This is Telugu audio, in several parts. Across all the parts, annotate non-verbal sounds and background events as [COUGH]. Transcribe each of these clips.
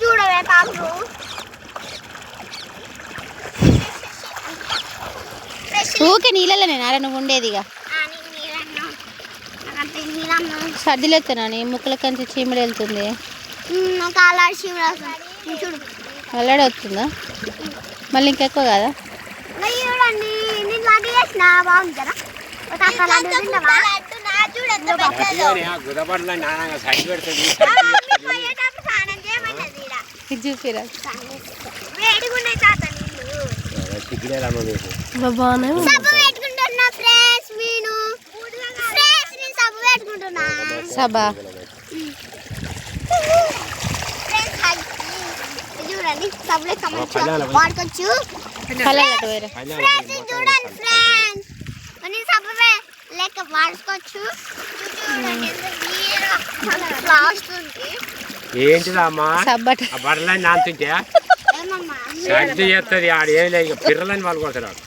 చూడవే ఊకే నీళ్ళలో నేను నువ్వు ఉండేది ఇక సర్దిలు ఎత్తాను ముక్కల కంచి చీమిడి వెళ్తుంది. అల్లడి వస్తుందా? మళ్ళీ ఇంకెక్కువ కదా? చూడండి సబ్బు పెట్టుకుంటున్నా సబా ఫ్రెండ్స్ హాయ్. ఇది చూడండి సబ్బులే కమ్మచ్చు పల్లెలు పోయి. వాడుకోవచ్చు కలగట్టు వేరే ఫ్రెండ్స్ ఇది చూడండి ఫ్రెండ్స్ నేను సబ్బు వే- లెక్క వాడుకోవచ్చు చూడండి ఎంత నీట్గా లాస్ట్ ఉంది సబ్బట ఆ బట్టలని నానుతుంటే ఏమమ్మా సర్ది చేస్తుంది ఆడ ఏం లేదు ఇక పిర్రలని వాళ్ళు కొడతారు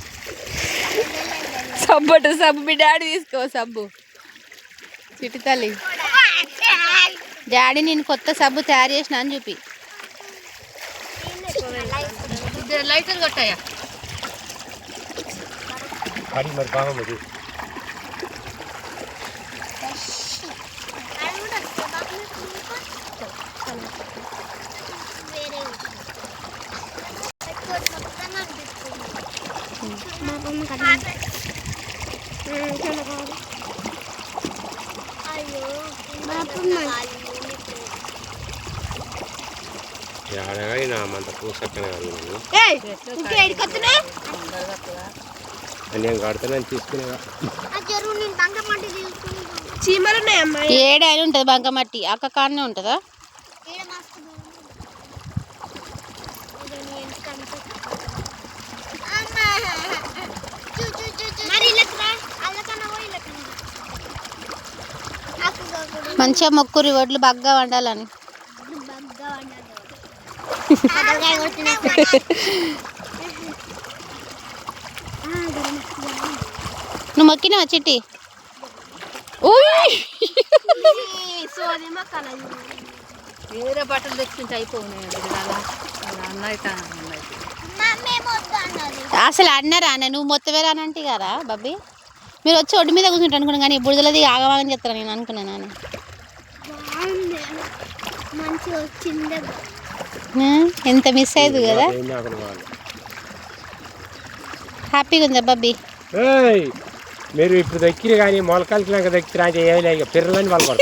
సబ్బట సబ్బు మీ డాడీ తీసుకో సబ్బు చిట్టి తల్లి డాడీ నేను కొత్త సబ్బు తయారు చేసిన అని చూపి లైటర్ కొట్టాయా పడి మరి బాగుంది ఆడగా నా మంత పూసక్కనే నేను కడతానని తీసుకునేవా చీమలు ఉంటుంది బంకమట్టి. అక్క కాడనే ఉంటుందా? మంచిగా మొక్కురి వడ్లు బాగా వండాలని. నువ్వు మొక్కినావా చిట్టి? ఉయ్! వేరే బట్టలు తెచ్చుకుంటే అయిపోయినాయి అన్న అయితే అసలు అన్నారా అన్న నువ్వు మొత్తమే రానంటే కదా బబ్బీ? మీరు వచ్చి ఒడ్డు మీద కూర్చుంటారు అనుకున్నాను కానీ బుడిదలది ఆగవాగని చెప్తాను నేను అనుకున్నాను నాన్న. మంచిగా వచ్చింది ఆ, ఎంత మిస్ అయ్యేది కదా? హ్యాపీగా ఉందా బబ్బీ? ఏయ్ మీరు ఇప్పుడు దక్కిరు కానీ మొలకలకి నాకు దక్కిరా అంటే ఏమి లేదు ఇక పిర్రలని వాళ్ళు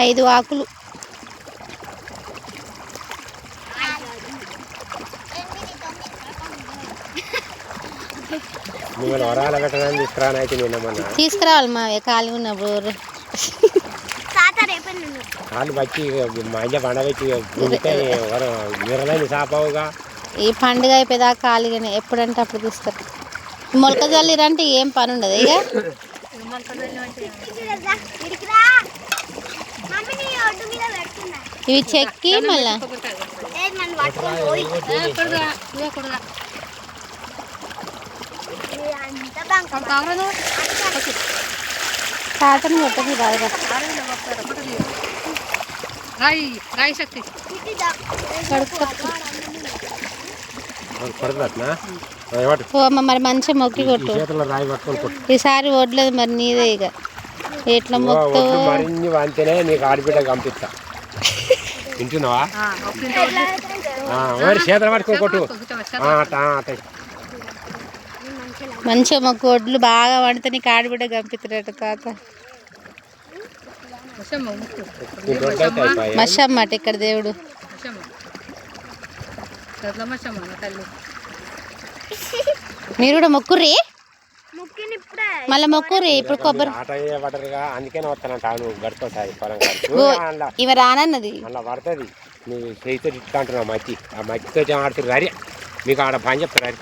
ఐదు ఆకులు. మిమ్మల్ని వరాల పెట్టడానికి తీసుకురాని అయితే నిన్న. మొన్న తీసుకురావాలి మా ఖాళీ ఉన్నప్పుడు పండబెట్టి గుండితే సాపవుగా? ఈ పండుగ అయిపోయేదాకా ఖాళీగానే ఎప్పుడంటే అప్పుడు తీస్తారు. మొలక జల్లిరంటే ఏం పని ఉండదు ఇక? ఇవి చెక్కి మళ్ళా? రాయి రాయి శక్తి మరి మంచిగా మొక్కి ఈ కొట్టు. చేతుల్లో రాయి పట్టుకొని కొట్టు. ఈసారి వడ్లేదు మరి నీదే ఇక. ఎట్లా మొక్కుతావు వంతేనే నీకు ఆడబిడ్డ పంపిస్తా. [LAUGHS] వింటున్నావా? ఆ, మరి చేతులు పట్టుకొని కొట్టు. మంచిగా మొక్కు వడ్లు బాగా వండితే నీకు ఆడబిడ్డ పంపిస్తాడట తాత. ఈ దొడ్డు ఇక్కడ దేవుడు. మీరు కూడా మొక్కుర్రి? మళ్ళీ మొక్కుర్రి ఇప్పుడు కొబ్బరి. పడరుగా అందుకనే వస్తానంట నువ్వు పొలం ఓ, అందులో ఇవి రానన్నది. అలా పడుతుంది. నువ్వు చేతితో ఇట్లా అంటున్నావు మచ్చి ఆ మచ్చితో ఆడుతున్నారు? అరే మీకు ఆడ పని చెప్తారు అరే.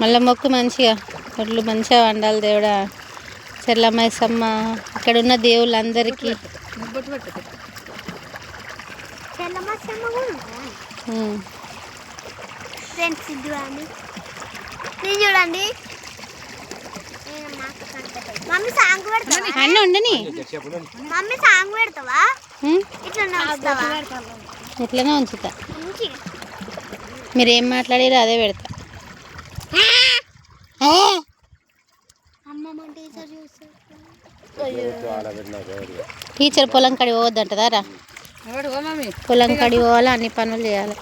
మళ్ళీ మొక్కు మంచిగా వడ్లు మంచిగా వండాలి దేవుడా. చెల్లమ్మైసమ్మ ఇక్కడ ఉన్న దేవుళ్ళందరికీ. బొట్టు పెట్టదు చెల్లమ్మ చెమ్మ కూడా ఉంటుందా? ఉమ్. ఫ్రెండ్స్ ఇది చూడండి ఇది చూడండి నేను నాకు కనపడదు. మమ్మీ సాంగ్ పెడతావా? అన్నీ ఉండని. మమ్మీ సాంగ్ పెడతావా? ఇట్లనే ఉంచుతా. మీరు ఏం మాట్లాడారో అదే పెడతా. టీచర్ చూస్తారు టీచర్ పొలం కడి పోవద్దంటదా రా ఎవడు? ఓ మమ్మీ. పొలం కడి పోవాలి అన్ని పనులు చేయాలి?